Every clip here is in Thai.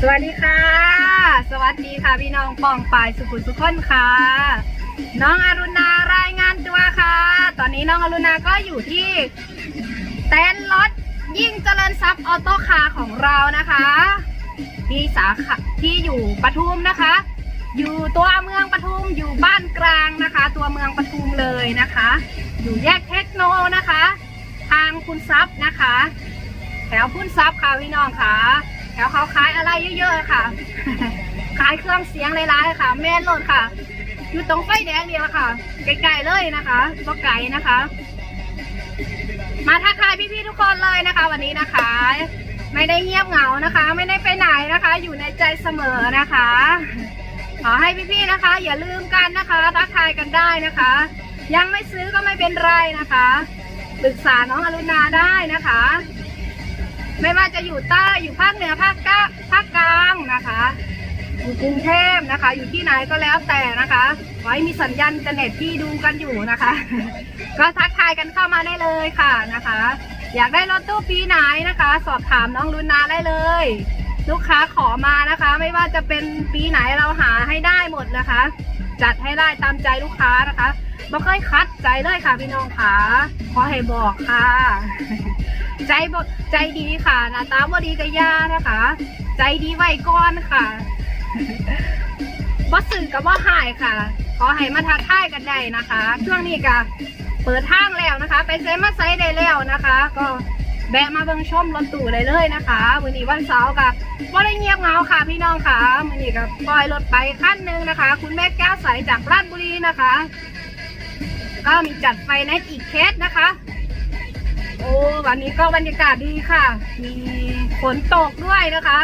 สวัสดีค่ะ สวัสดีค่ะพี่น้องปองปายสุขุมสุขคนค่ะ น้องอรุณารายงานตัวค่ะ ตอนนี้น้องอรุณาก็อยู่ที่เต้นรถยิ่งเจริญทรัพย์ออโต้คาร์ของเรานะคะที่สาขาที่อยู่ปทุมนะคะ อยู่ตัวเมืองปทุมอยู่บ้านกลางนะคะ ตัวเมืองปทุมเลยนะคะ อยู่แยกเทคโนนะคะ ทางคุณทรัพย์นะคะ ถวคุณทรัพย์ค่ะพี่น้องค่ะ แถวเขาขายอะไรเยอะๆค่ะ ขายเครื่องเสียงหลายๆค่ะ แม่นรถค่ะ อยู่ตรงไฟแดงนี่แหละค่ะไกลๆเลยนะคะก็ไกลนะคะ มาทักทายพี่ๆทุกคนเลยนะคะ วันนี้นะคะ ไม่ได้เงียบเหงานะคะ ไม่ได้ไปไหนนะคะ อยู่ในใจเสมอนะคะ ขอให้พี่ๆนะคะ อย่าลืมกันนะคะทักทายกันได้นะคะ ยังไม่ซื้อก็ไม่เป็นไรนะคะปรึกษาน้องอรุณาได้นะคะ ไม่ว่าจะอยู่ใต้อยู่ภาคเหนือภาคกลางภาคกลางนะคะ อยู่กรุงเทพนะคะ อยู่ที่ไหนก็แล้วแต่นะคะขอให้มีสัญญาณอินเทอร์เน็ตที่ดูกันอยู่นะคะ ก็ทักทายกันเข้ามาได้เลยค่ะนะคะ อยากได้รถตู้ปีไหนนะคะ สอบถามน้องลุนนาได้เลย ลูกค้าขอมานะคะ ไม่ว่าจะเป็นปีไหนเราหาให้ได้หมดนะคะ จัดให้ได้ตามใจลูกค้านะคะบ่เคยคัดใจเลยค่ะพี่น้องค่ะขอให้บอกค่ะ ใจบใจดีค่ะหน้าตาบ่ดีกะยานะคะ ใจดีไว้ก่อนค่ะบ่สื่อกับบ่หายค่ะ ขอให้มาทักทายกันได้นะคะ ช่วงนี้ก็เปิดทางแล้วนะคะ ไปเซมาไซด์ได้แล้วนะคะ ก็แบะมาเบิ่งชมรถตู้ได้เลยนะคะวันนี้วันเสาร์ก็บ่ได้เงียบเงาค่ะพี่น้องค่ะวันนี้ก็ปล่อยรถไปขั้นหนึ่งนะคะ คุณแม่แก้วใสจากราชบุรีนะคะ ก็มีจัดไฟในอีกเคสนะคะ โอ้วันนี้ก็บรรยากาศดีค่ะ มีฝนตกด้วยนะคะ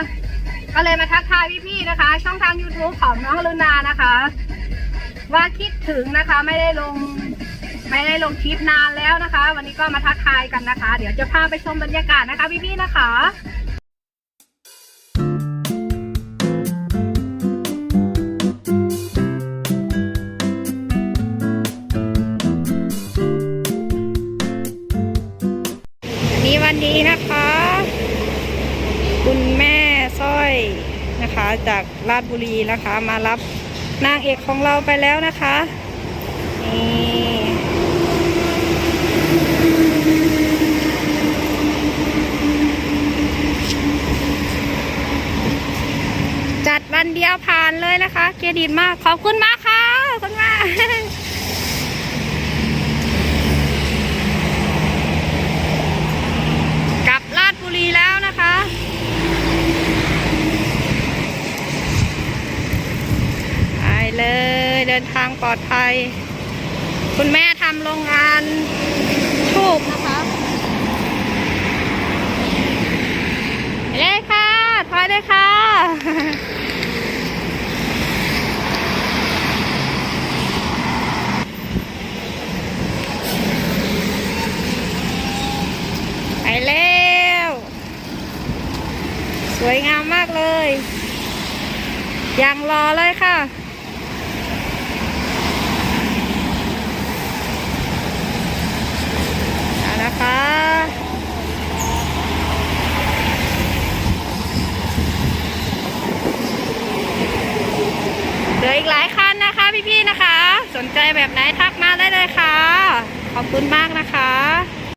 ก็เลยมาทักทายพี่ๆนะคะ ช่องทาง YouTube ของน้องลุนานะคะ ว่าคิดถึงนะคะไม่ได้ลงไม่ได้ลงคลิปนานแล้วนะคะ วันนี้ก็มาทักทายกันนะคะ เดี๋ยวจะพาไปชมบรรยากาศนะคะพี่ๆนะคะ นี่วันนี้นะคะ คุณแม่สร้อยนะคะ จากราชบุรีนะคะ มารับนางเอกของเราไปแล้วนะคะนี่จัดวันเดียวผ่านเลยนะคะ เครดิตมากขอบคุณมากค่ะขอบคุณมากลับราชบุรีแล้วนะคะ ไป เลยเดินทางปลอดภัย คุณแม่ทำโรงงานทูบนะคะไปเลยค่ะถอยเลยค่ะ ไปแล้ว สวยงามมากเลย ยังรอเลยค่ะ เอานะคะ เหลืออีกหลายคันนะคะพี่ๆนะคะ สนใจแบบไหนทักมาได้เลยค่ะ ขอบคุณมากนะคะ